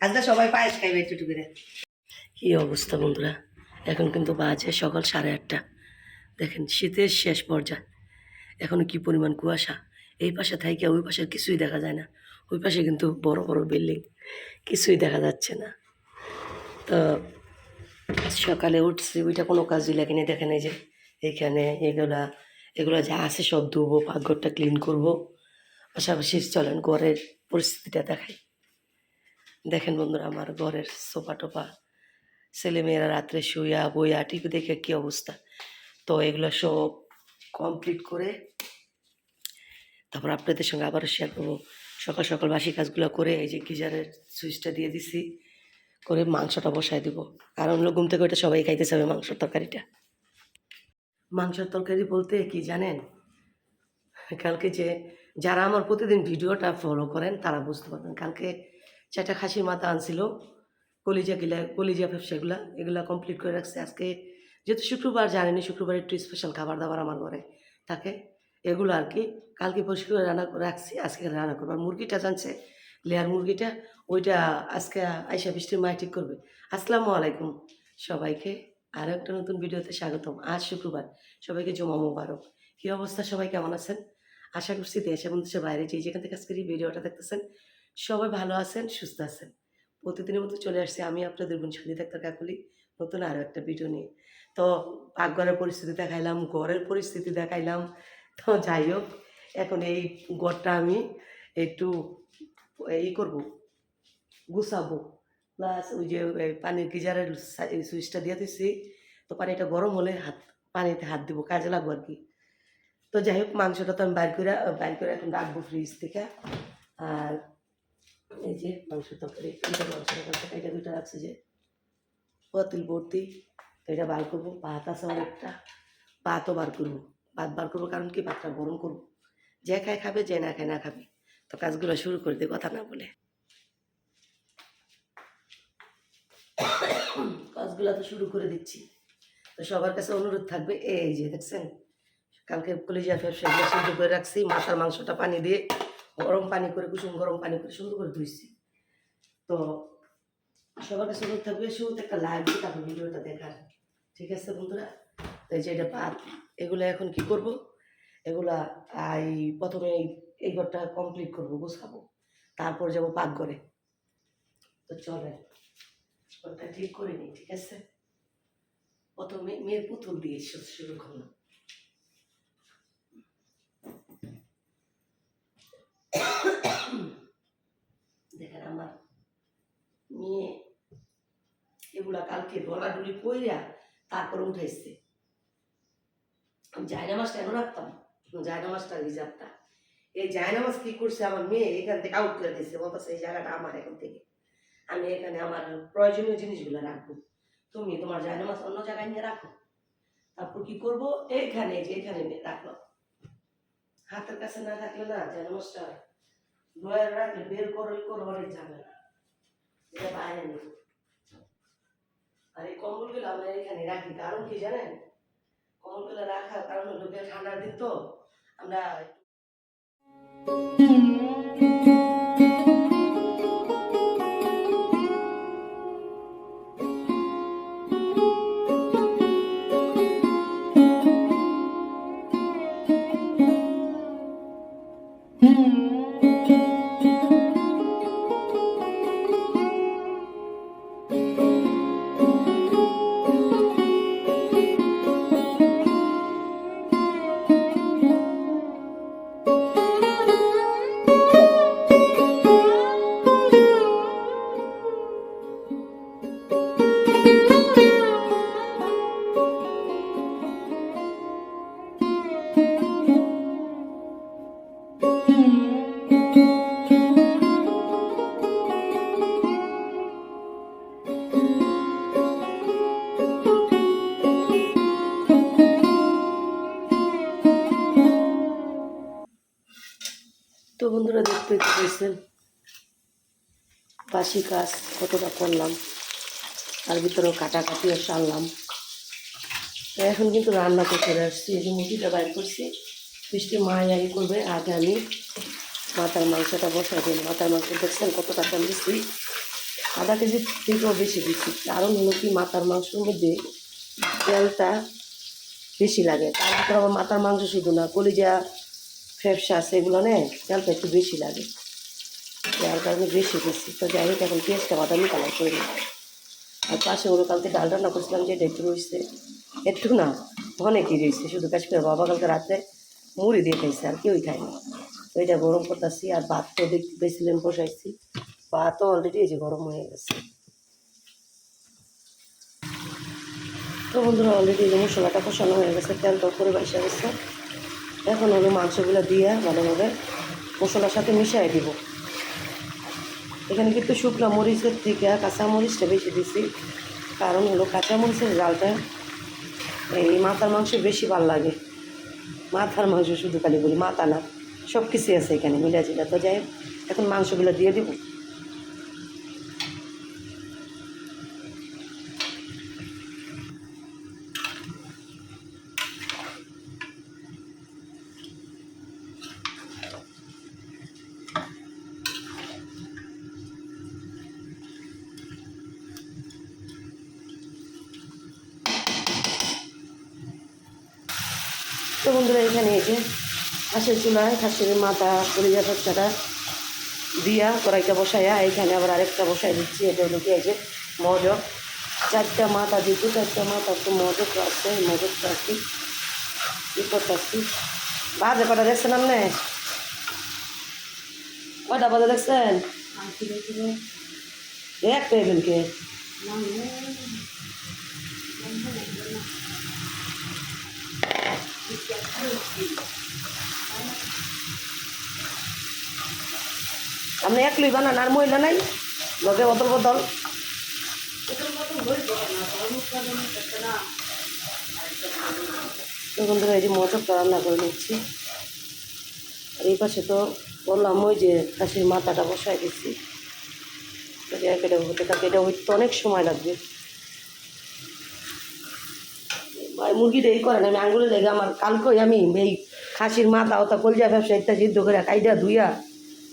আজকে সবাই পায়েস খাইবে একটু কি অবস্থা বন্ধুরা? এখন কিন্তু বাজে সকাল সাড়ে আটটা। দেখেন, শীতের শেষ পর্যায়ে। এখনও কি পরিমাণ কুয়াশা? এই পাশে থাইকে, ওই পাশে কিছুই দেখা যায় না। ওই পাশে কিন্তু বড় বড় বিল্ডিং। কিছুই দেখা যাচ্ছে না। তো সকালে উঠছি, ওইটা কোনো কাজই লাগেনি। দেখেন এই যে এইখানে এগুলা, এগুলো যা আছে সব ধুবো, পাকঘরটা ক্লিন করব। পাশাপাশি চলেন ঘরের পরিস্থিতিটা দেখাই। দেখেন বন্ধুরা, আমার ঘরের সোফা টোফা, ছেলেমেয়েরা রাত্রে শুয়া বইয়া টিভি দেখে কী অবস্থা। তো এগুলো সব কমপ্লিট করে তারপর আপনাদের সঙ্গে আবারও শেয়ার করব। সকাল সকাল বাসি কাজগুলো করে এই যে গিজারের সুইচটা দিয়ে দিছি, করে মাংসটা বসায় দিব। কারণ হলো ঘুম থেকে ওইটা সবাই খাইতে চাবে মাংসর তরকারিটা। মাংসের তরকারি বলতে কি জানেন? কালকে যে, যারা আমার প্রতিদিন ভিডিওটা ফলো করেন, তারা বুঝতে পারবেন। কালকে চারটা খাসির মাথা আনছিল, কলিজা গিলা, কলিজা সেগুলা এগুলা কমপ্লিট করে রাখছে। আজকে যেহেতু শুক্রবার জানেনি শুক্রবার একটু স্পেশাল খাবার দাবার আমার ঘরে থাকে, এগুলো আর কি। কালকে পরিষ্কার করে রান্না রাখছি, আজকে রান্না করব। আর মুরগিটা জানছে, লেয়ার মুরগিটা, ওইটা আজকে আইসা বৃষ্টির মায় ঠিক করবে। আসসালামু আলাইকুম সবাইকে। আরও একটা নতুন ভিডিওতে স্বাগতম। আজ শুক্রবার, সবাইকে জমা মোবারক। কী অবস্থা সবাই, কেমন আছেন? আশা করছি দেশ এবং দেশের বাইরে যে যেখান থেকে আজকের এই ভিডিওটা দেখতেছেন সবাই ভালো আছেন, সুস্থ আছেন। প্রতিদিনের মতো চলে আসছে আমি আপনাদের বোন সংগীত একটা কাকুলি, নতুন আরও একটা ভিডিও নিয়ে। তো পাকঘরের পরিস্থিতি দেখাইলাম, ঘরের পরিস্থিতি দেখাইলাম। তো যাই হোক, এখন এই ঘরটা আমি একটু ই করব, গুছাবো। প্লাস ওই যে পানির গিজারের সুইচটা দিয়ে দিচ্ছি তো পানিটা গরম হলে হাত, পানিতে হাত দিব, কাজে লাগবো আর কি। তো যাই হোক, মাংসটা তো আমি বাইর করে বাইর করে এখন রাখব ফ্রিজ থেকে। আর এই যে মাংস তরকারি এটা মাংস তরকারি এটা দুইটা রাখছে যে। পাতিল ভর্তি এটা বার করব, ভাত আছে অনেকটা, ভাতও বার করব। ভাত বার করব কারণ কি? ভাতটা গরম করব। যে খায় খাবে, যে না খায় না খাবে। তো কাজগুলো শুরু করে দিই কথা না বলে। কাজগুলো তো শুরু করে দিচ্ছি। তো সবার কাছে অনুরোধ থাকবে, এই যে দেখছেন, কালকে কলিজা ফের সেগুলো সিদ্ধ করে রাখছি, মাথার মাংসটা পানি দিয়ে গরম পানি করে কুসুম, গরম পানি করে সুন্দর করে ধুইছি। তো সবার কাছে অনুরোধ থাকবে, শুরুতে একটা লাইভ দিয়ে তারপর ভিডিওটা দেখার। ঠিক আছে বন্ধুরা? তো এই যে এটা ভাত, এগুলো এখন কি করব? এগুলা এই প্রথমে এই- ঘরটা কমপ্লিট করব, গুছাবো। তারপর যাব পাকঘরে। তো চলে ঘরটা ঠিক করে নিই, ঠিক আছে? প্রথমে মেয়ের পুতুল দিয়ে শুরু করলাম। দেখেন আমার মেয়ে এগুলা কালকে ডলাডুলি কইরা তারপরে উঠাইছে। আমি জায়নামাজটা কেন রাখতাম জায়নামাজটা রিজার্ভটা। এই জায়নামাজ কি করছে আমার মেয়ে এখান থেকে আউট করে দিচ্ছে বলতেছে এই জায়গাটা আমার এখন থেকে। আমি এখানে আমার প্রয়োজনীয় জিনিসগুলো রাখব। তুমি তোমার জায়নামাজ অন্য জায়গায় নিয়ে রাখো। তারপর কি করব? এইখানে যে এখানে রাখলাম। হাতের কাছে না থাকলে না যে নমস্কার ড্রয়ার রাখলে বের করে করে অনেক ঝামেলা। এটা বাইরে নেই। আর এই কম্বলগুলো আমরা এখানে রাখি। কারণ কি জানেন? কম্বলগুলো রাখার কারণ হলো ঠান্ডা ঠান্ডার দিন তো আমরা বন্ধুরা দেখতে পেয়েছেন বাসি কাজ, কতটা করলাম, তার ভিতরেও কাটাকাটিও সারলাম। এখন কিন্তু রান্না করতে আসছি, এই যে মুরগিটা বাইর করছি। বৃষ্টি মা আগে করবে, আগে আমি মাথার মাংসটা বসাই দিন মাথার মাংস দেখছেন কতটা তেল দিচ্ছি? আধা কেজি থেকেও বেশি দিচ্ছি। কারণ হলো কি, মাথার মাংসের মধ্যে তেলটা বেশি লাগে। তার ভিতরে আবার মাথার মাংস শুধু না, কলিজা ফ্যাপসা সেগুলো নেয় তেলটা একটু বেশি লাগে। যার কারণে বেশি দিচ্ছি। তো যাই হোক, এখন পেঁয়াজটা বাদামি কালার করে নিই আর পাশে ওর কালকে ডাল রান্না করছিলাম যে একটু রয়েছে। একটু না, অনেকই রয়েছে। শুধু কাশ্মীর বাবা কালকে রাতে মুড়ি দিয়ে খাইছে, আর কেউই খায়নি। এটা গরম করতেছি, আর ভাত তো দেখতে পেয়েছিলেন বসাইছি। ভাতও অলরেডি এই যে গরম হয়ে গেছে। তো বন্ধুরা অলরেডি মশলাটা কষানো হয়ে গেছে তেল তো করে বাইসা গেছে। এখন হলো মাংসগুলো দিয়ে ভালোভাবে মশলার সাথে মিশিয়ে দিব। এখানে কিন্তু শুকনো মরিচের থেকে কাঁচা মরিচটা বেশি দিছি, কারণ হলো কাঁচা মরিচের জালটা এই মাথার মাংস বেশি ভালো লাগে। মাথার মাংস শুধু খালি বলি মাথা না সব কিছুই আছে এখানে মিলা জিলা তো যাই এখন মাংসগুলো দিয়ে দিব তো বন্ধুরা এখানে এই যে হাঁসের চুলায় খাসির মাথা কলিজা ফেপসাটা দিয়া কড়াইটা বসাইয়া এখানে আবার আরেকটা বসাই দিচ্ছি, এটা হলো কি যে মজক। চারটা মাথা দিচ্ছি চারটা মাথা তো মজক আছে মজকটা আছে কী করতেছি? বাজে কটা দেখছেন আপনি? কটা বাজে দেখছেন? এক টেবিলকে আপনি এক লই বানান আর মহিলা নাই, লগে বদল বদল। বন্ধুরা, এই যে মটরটা রান্না করে নিচ্ছি। আর এই পাশে তো বললাম ওই যে খাসির মাথাটা বসাই দিচ্ছি হতে থাকে এটা হইতে অনেক সময় লাগবে। মুরগিটা এই করে না আমি আঙ্গুলে লেগে আমার কালকে আমি এই খাসির মাথা ওটা কলজা ব্যবসা ইত্যাদি সিদ্ধ করে কাইটা ধুইয়া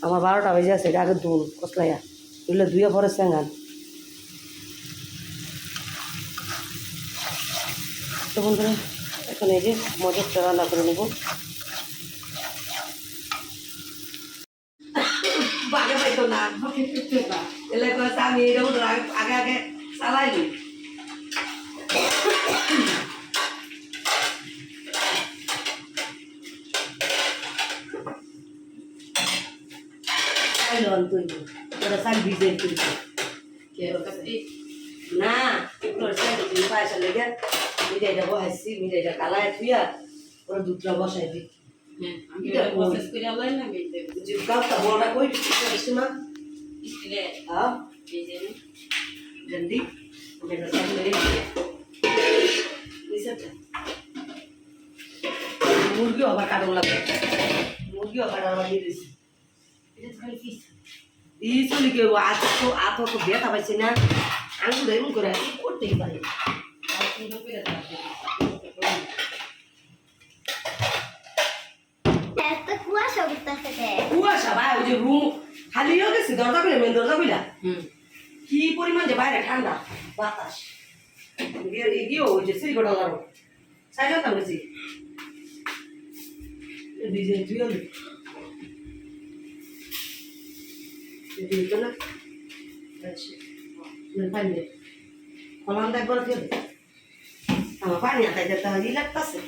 আমার বারোটা বেজে আছে এটা আগে ধুন কসলাইয়া। এগুলো ধুইয়া পরে স্যাঙ্গান তো বন্ধুরা, এখন এই যে মজুরটা রান্না করে নেব। না আমি উঠে আগে আগে চাইলো তুই ওটা চাল ভিজে দিতে। না এগুলোর সাইডে তুমি পায়সা লেগে। মিঠাইটা বসাইছি মিঠাইটা কালায় থুইয়া ওরা দুধটা বসাই দিই। জলদি মুরগিও আবার কাটন লাগবে। মুরগিও আবার আমার দিয়ে দিয়েছে এটা তো খালি পিস। এই চলি কে আত তো আত তো বেতা পাইছে না। আঙুল এমন করে করতেই পারে কুয়াশা ভাই ওই যে রুম খালি হয়ে গেছে দরজা খুলে মেন দরজা খুলা কি পরিমাণ যে বাইরে ঠান্ডা বাতাস। এগিয়েও ওই যে লাগো সাইড হতাম গেছি ডিজে তুইও দিত না পানি কলাম একবার দিয়ে আমার পানি আতাই যেতে হয় লাগতেছে?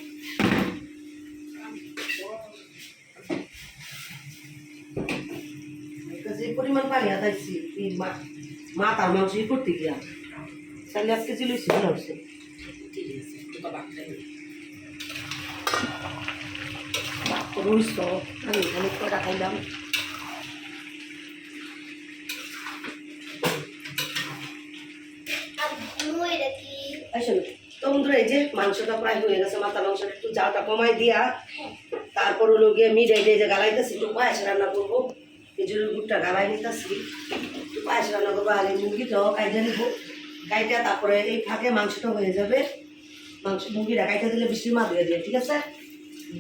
যে পরিমাণ পানি আদাইছি মাথার মাংস ই করতে গিয়া। তাহলে আজকে ছিল ভালো হচ্ছে কটা খাইলাম আর মুয়ের কি আসলে তো বন্ধুরা এই যে মাংসটা প্রায় হয়ে গেছে, মাথা মাংসটা একটু জালটা কমাই দিয়া, তারপর হলো গিয়ে মিডাই দিয়ে যে গালাইতেছি, একটু পায়েস রান্না করব। খেজুরের গুড়টা গালাই নিতেছি, একটু পায়েস রান্না করব, আগে মুরগিটাও কাইটা নিবো কাইটা তারপরে এই ফাঁকে মাংসটা হয়ে যাবে। মাংস মুরগিটা কাইটা দিলে বৃষ্টির মা দিয়ে দিয়ে, ঠিক আছে?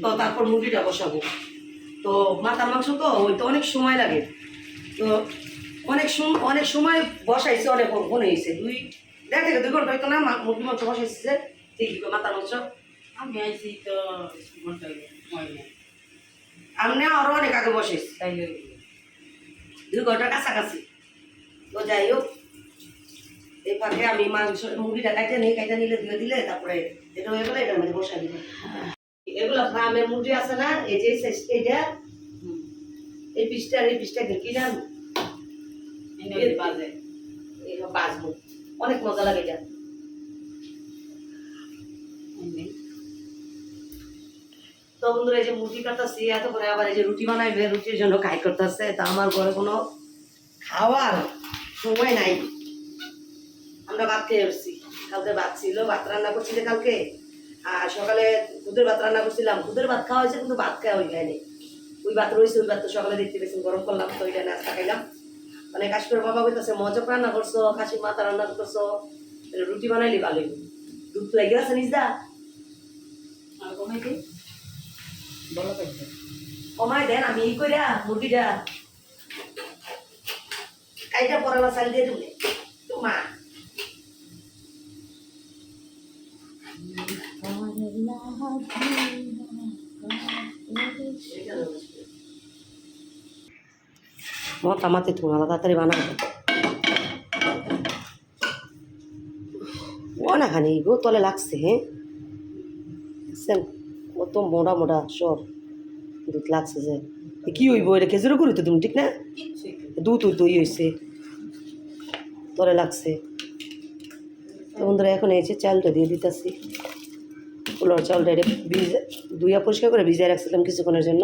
তো তারপর মুরগিটা বসাবো। তো মাথার মাংস তো ওই তো অনেক সময় লাগে। তো অনেক অনেক সময় বসাইছে, অনেক ফোন হয়েছে দুই দেড় থেকে দুই ঘণ্টা হয়তো না মা- মুরগির মাংস বসাইছে ঠিক মাথার মাংস আমি আইছি তো ঘণ্টা আমি আরও অনেক আগে বসাইছি তাইলে দুই ঘণ্টা কাছাকাছি। তো যাই হোক এই ফাঁকে আমি মাংস মুরগিটা কাইতে নিই কাইতে নিলে দিয়ে দিলে তারপরে এটা হয়ে গেলে এটার মধ্যে বসাই দিবে। এগুলো ফার্মের মুরগি আছে না এই যে এইটা এই পিসটা এই পিসটা আনব এনে বাজে এইসব বাজবো। অনেক মজা লাগে এনে তো বন্ধুরা, এই যে মুরগি কাটতেছি, এত করে আবার এই যে রুটি বানাইবে, রুটির জন্য কাই করতেছে। তা আমার ঘরে কোনো খাওয়ার সময় নাই। আমরা ভাত খেয়ে এসছি কালকে ভাত ছিল, ভাত রান্না করছিলে কালকে? আর সকালে দুধের ভাত রান্না করছিলাম। দুধের ভাত খাওয়া হয়েছে, কিন্তু ভাত খাওয়া হয়ে যায়নি ওই ভাত রয়েছে, ওই ভাত তো সকালে দেখতে পেয়েছি গরম করলাম, তো ওইটা নাস্তা খাইলাম। মানে কাশ্মীর বাবা কইতেছে মজক রান্না করছ কাশির মাথা রান্না করছ তাহলে রুটি বানাইলি ভালোই। দুধ লেগে আছে নিজদা কমাই দেন আমি ই কইরা মুরগিটা কাইটা পরালা চাল দিয়ে দিলে তোমা মতা মাতি তুমি আলাদা তাড়াতাড়ি বানাবো ও না খানি গো তলে লাগছে হ্যাঁ দেখছেন কত মোটা মোটা সব দুধ লাগছে যে কি হইব এটা খেজুরও করি তো তুমি ঠিক না দুধ ওই দই হয়েছে তলে লাগছে তো বন্ধুরা এখন যে চালটা দিয়ে দিতেছি পোলার চালটা এটা ভিজে ধুইয়া পরিষ্কার করে ভিজাই রাখছিলাম কিছুক্ষণের জন্য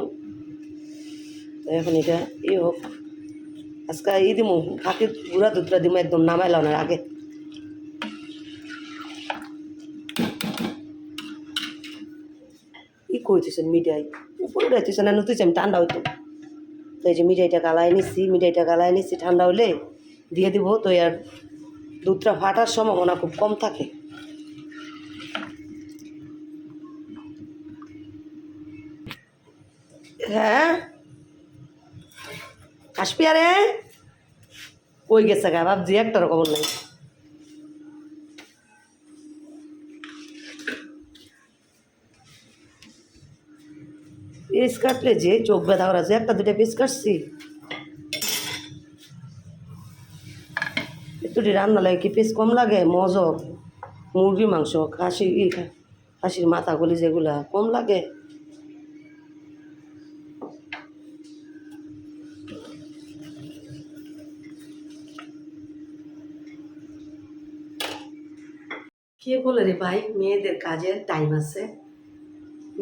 এখন এটা ই হোক আজকে ই দিমু ফাঁকি গুঁড়া দুধটা দিমু, একদম নামাই লাউনের আগে। ই কইতেছেন মিঠাই উপরে উঠাইতেছে না নতুন আমি, ঠান্ডা হইতো। তো এই যে মিঠাইটা গালায় নিচ্ছি মিঠাইটা গালায় নিচ্ছি ঠান্ডা হলে দিয়ে দিব, তো আর দুধটা ফাটার সম্ভাবনা খুব কম থাকে। হ্যাঁ? আসবি আরে কই গেছে গা? ভাবছি একটার খবর নাই। পিস কাটলে যে চোখ ব্যথা করা যে একটা দুটা পিস কাটছি। একটুটি রান্না লাগে কি পিস কম লাগে? মজক মুরগির মাংস, খাসি খাসির মাথাগুলি যেগুলা কম লাগে। কে বলে রে ভাই, মেয়েদের কাজের টাইম আছে?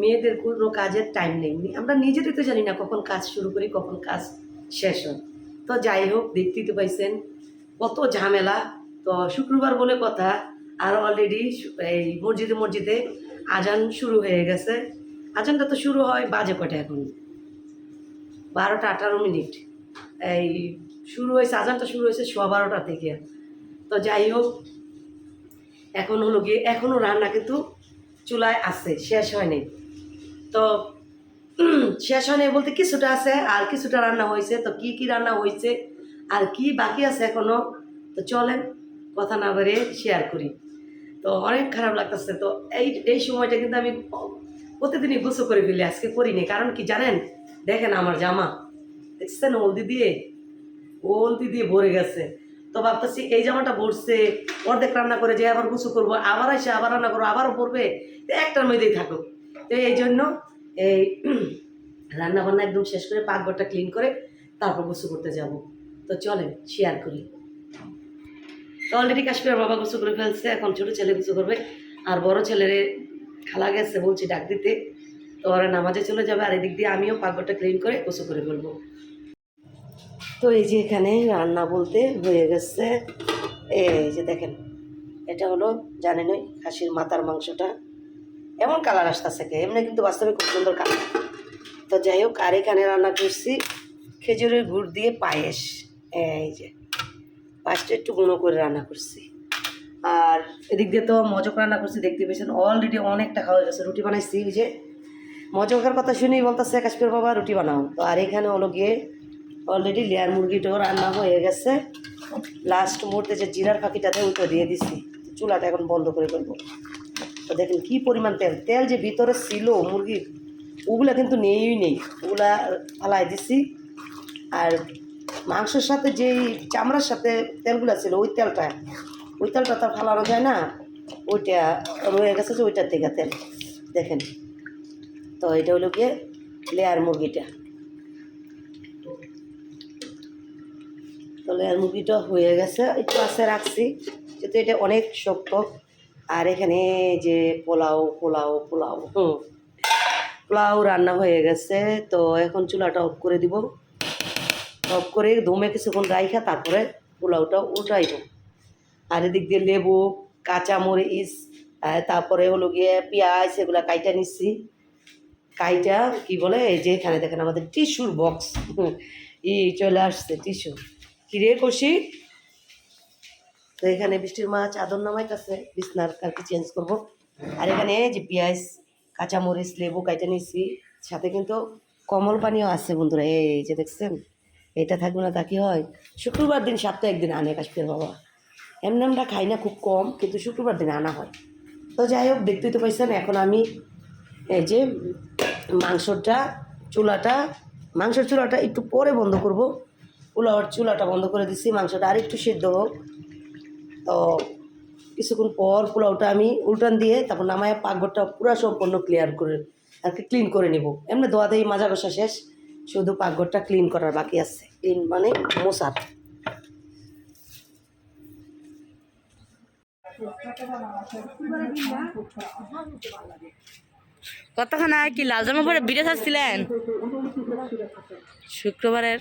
মেয়েদের কোনো কাজের টাইম নেই। আমরা নিজেদের তো জানি না কখন কাজ শুরু করি, কখন কাজ শেষ হয়। তো যাই হোক, দেখতেই তো পাইছেন, কত ঝামেলা। তো শুক্রবার বলে কথা, আর অলরেডি এই মসজিদে মসজিদে আজান শুরু হয়ে গেছে। আজানটা তো শুরু হয় বাজে কটা এখন? বারোটা আঠারো মিনিট। এই শুরু হয়েছে, আজানটা শুরু হয়েছে সোয়া বারোটা থেকে। তো যাই হোক এখন হলো গিয়ে এখনও রান্না কিন্তু চুলায় আছে, শেষ হয়নি। তো, শেষ হয়নি বলতে কিছুটা আছে, আর কিছুটা রান্না হয়েছে। তো কি কি রান্না হয়েছে, আর কি বাকি আছে এখনও, তো চলেন, কথা না বেড়ে শেয়ার করি। তো অনেক খারাপ লাগতেছে, তো এই এই সময়টা কিন্তু আমি প্রতিদিনই গুছো করে ফেলি, আজকে করিনি। কারণ কি জানেন, দেখেন আমার জামা, দেখছেন হলদি দিয়ে হলদি দিয়ে ভরে গেছে। তো ভাবতেছি এই জামাটা ভরছে অর্ধেক রান্না করে যে আবার গুছু করব, আবার এসে আবার রান্না করব, আবারও পড়বে তো একটার মধ্যেই থাকুক। তো এই জন্য এই রান্না বান্না একদম শেষ করে পাকঘরটা ক্লিন করে তারপর গোসু করতে যাব। তো চলেন শেয়ার করি। তো অলরেডি কাশ্মীর বাবা গোসু করে ফেলছে, এখন ছোটো ছেলে গোসু করবে, আর বড় ছেলের খালা গেছে বলছি ডাক দিতে। তো ওরা নামাজে চলে যাবে, আর এদিক দিয়ে আমিও পাকঘরটা ক্লিন করে গোসু করে ফেলব। তো এই যে এখানে রান্না বলতে হয়ে গেছে। এই যে দেখেন, এটা হলো জানেনই খাসির মাথার মাংসটা। এমন কালার আসতেছে কে? এমনি কিন্তু বাস্তবে খুব সুন্দর কালার। তো যাই হোক, আর এখানে রান্না করছি খেজুরের গুড় দিয়ে পায়েস। এই যে, পায়েসটা একটু গুঁড়ো করে রান্না করছি। আর এদিক দিয়ে তো মজক রান্না করছি, দেখতে পেয়েছেন? অলরেডি অনেকটা খাওয়া গেছে। রুটি বানাইছি যে মজাকার কথা শুনি বলতেছে, কাশ্মীর বাবা, রুটি বানাও। তো আর এখানে হলো গিয়ে অলরেডি লেয়ার মুরগিটাও রান্না হয়ে গেছে। লাস্ট মুহূর্তে যে জিরার ফাঁকিটাতে ওইটা দিয়ে দিছি। চুলাটা এখন বন্ধ করে ফেলব। তো দেখেন কী পরিমাণ তেল। তেল যে ভিতরে ছিল মুরগির, ওগুলা কিন্তু নেই নেই। ওগুলা ফালাই দিছি। আর মাংসের সাথে যেই চামড়ার সাথে তেলগুলা ছিল, ওই তেলটা ওই তেলটা তো ফালানো যায় না। ওইটা রয়ে গেছে যে ওইটার থেকে তেল। দেখেন। তো এটা হলো গিয়ে লেয়ার মুরগিটা। তো আর মুরগিটা হয়ে গেছে। একটু আছে রাখছি, যেহেতু এটা অনেক শক্ত। আর এখানে যে পোলাও পোলাও পোলাও, হুম। পোলাও রান্না হয়ে গেছে, তো এখন চুলাটা অফ করে দিব। অফ করে দমে কিছুক্ষণ রাইখা, তারপরে পোলাওটা উল্টাইব। আর এদিক দিয়ে লেবু, কাঁচামরিচ তারপরে হলো গিয়ে পেঁয়াজ, এগুলো কাইটা নিচ্ছি। কাইটা কি বলে, এই যে এখানে দেখেন আমাদের টিস্যুর বক্স। ই চলে আসছে টিস্যু। কিরে কষি তো এখানে বৃষ্টির মা চাদর নামাইতেছে, বিছনার কালকে চেঞ্জ করব। আর এখানে যে পেঁয়াজ, কাঁচামরিচ, লেবু কাইটা নিচ্ছি সাথে কিন্তু কমল পানিও আছে বন্ধুরা, এই যে দেখছেন? এটা থাকবে না তা কি হয়? শুক্রবার দিন সপ্তাহে একদিন আনে কাশ্মীর বাবা। এমনি আমরা খাই না খুব কম, কিন্তু শুক্রবার দিন আনা হয়। তো যাই হোক, দেখতেই তো পাইছেন, এখন আমি এই যে মাংসটা, চুলাটা, মাংসের চুলাটা একটু পরে বন্ধ করব। পোলাওয়ার চুলাটা বন্ধ করে দিছি, মাংসটা আর একটু সেদ্ধ হোক। তো কিছুক্ষণ পর পোলাওটা আমি উল্টান দিয়ে তারপর নামায় পাকঘরটা পুরো সম্পূর্ণ ক্লিয়ার করে আর কি ক্লিন করে নেব। এমনি ধোয়া দিয়ে মাজা কষা শেষ, শুধু পাকঘরটা ক্লিন করার বাকি আছে। ক্লিন মানে মোসার কতক্ষণ আগে কি, লাল জামা পরে বিড়ে থাকছিলেন শুক্রবারের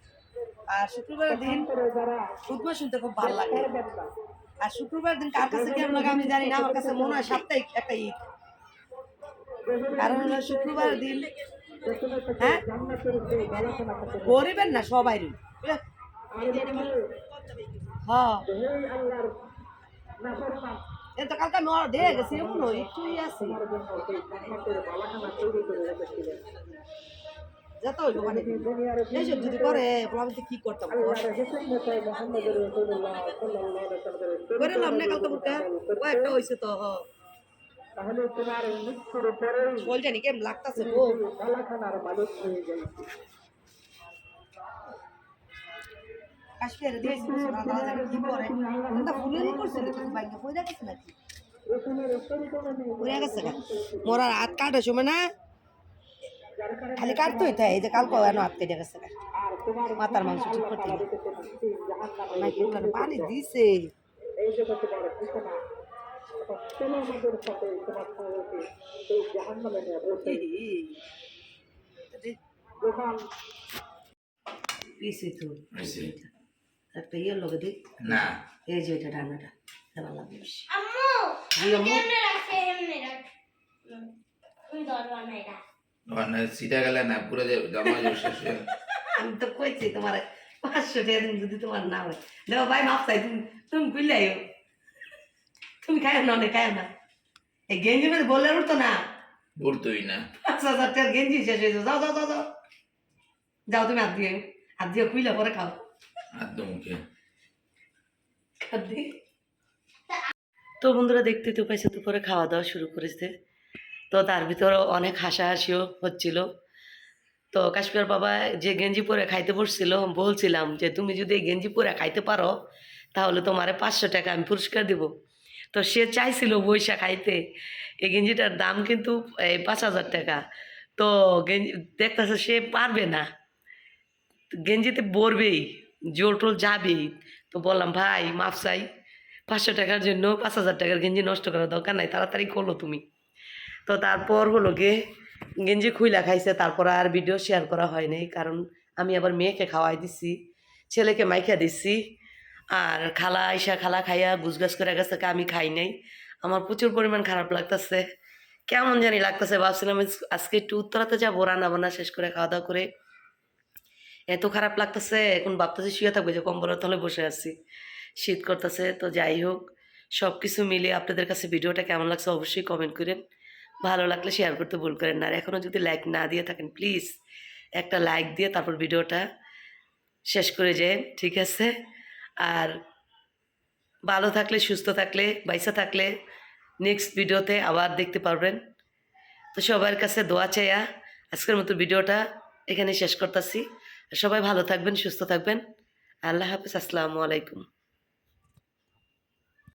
আর শুক্রবারের দিন খুদমা শুনতে খুব ভালো লাগে। আর শুক্রবার দিন কার কাছে কেমন লাগে আমি জানি না, আমার কাছে মনে হয় সাপ্তাহিক একটা ঈদ। কারণ শুক্রবার দিন হ্যাঁ? গরিবের না সবাই হ্যাঁ। এ তো কালকে নয়, দিয়ে গেছে, এমন একটুই আছে। যত মানে যদি করে না হয়েছে তো, হ। বল জানি কেমন লাগতাছে গো কাশ্মীরে দিয়েছি কি করে? ফুলেরই করছিল কিন্তু বাইকে পয়দা গেছে নাকি? পয়দা গেছে না? মোরার হাত সময় না? খালি কাটতোই তাই এই যে কালকে এন হাত কেটে গেছে গা। মাথার মাংস ঠিক করতে নাকি পানি দিছে। পিসি তো একটা ইয়ে দিক না। এই যে এটা রান্নাটা লাগবে আম্মু এমনি রাখ। মানে সিটা গেলে না পুরো যে জমা শেষ আমি তো কইছি তোমার পাঁচশো টাকা দিন যদি তোমার না হয়। দেখো ভাই মাপ চাই তুমি তুমি বুঝলে তুমি খায় না অনেক খায় না। এই গেঞ্জি মেরে বললে উঠতো না। উঠতোই না। পাঁচ হাজার টাকার গেঞ্জি শেষ হয়েছে যাও যাও যাও যাও। যাও তুমি হাত দিয়ে হাত দিয়ে খুইলে পরে খাও। মুখে। হাত দিয়ে। তো বন্ধুরা দেখতে তো পাইছে তো পরে খাওয়া দাওয়া শুরু করেছে। তো তার ভিতরে অনেক হাসাহাসিও হচ্ছিল। তো কাশ্মীর বাবা যে গেঞ্জি পরে খাইতে বসছিল বলছিলাম যে, তুমি যদি এই গেঞ্জি পরে খাইতে পারো, তাহলে তোমারে পাঁচশো টাকা আমি পুরস্কার দিব। তো সে চাইছিল বৈশা খাইতে। এই গেঞ্জিটার দাম কিন্তু, এই পাঁচ হাজার টাকা। তো গেঞ্জি, দেখতেছে সে পারবে না। গেঞ্জিতে পরবেই জোর টোল যাবেই। তো বললাম, ভাই, মাফ চাই। পাঁচশো টাকার জন্য পাঁচ হাজার টাকার গেঞ্জি নষ্ট করার দরকার নাই, তাড়াতাড়ি করল তুমি। তো তারপর হলো গিয়ে গেঞ্জি খুইলা খাইছে, তারপর আর ভিডিও শেয়ার করা হয় নাই কারণ আমি আবার মেয়েকে খাওয়াই দিছি, ছেলেকে মাইখা দিছি, আর খালা আইসা খালা খাইয়া গুছগাছ করে গেছে আমি খাই নাই। আমার প্রচুর পরিমাণ খারাপ লাগতেছে। কেমন জানি লাগতেছে, ভাবছিলাম আজ- আজকে একটু উত্তরাতে যাব, রান্না বান্না শেষ করে খাওয়া দাওয়া করে। এত খারাপ লাগতেছে, এখন ভাবতেছি শুয়ে থাকব যে কম্বলের তলে বসে আছি, শীত করতেছে, তো যাই হোক সব কিছু মিলে আপনাদের কাছে ভিডিওটা কেমন লাগছে অবশ্যই কমেন্ট করেন। ভালো লাগলে শেয়ার করতে ভুল করেন না। আর এখনও যদি লাইক না দিয়ে থাকেন প্লিজ একটা লাইক দিয়ে তারপর ভিডিওটা শেষ করে যেন, ঠিক আছে? আর ভালো থাকলে, সুস্থ থাকলে, বাইসা থাকলে নেক্সট ভিডিওতে আবার দেখতে পারবেন। তো সবার কাছে দোয়া চাইয়া আজকের মতো ভিডিওটা এখানে শেষ করতেছি। সবাই ভালো থাকবেন, সুস্থ থাকবেন। আল্লাহ হাফিজ, আসসালামু আলাইকুম।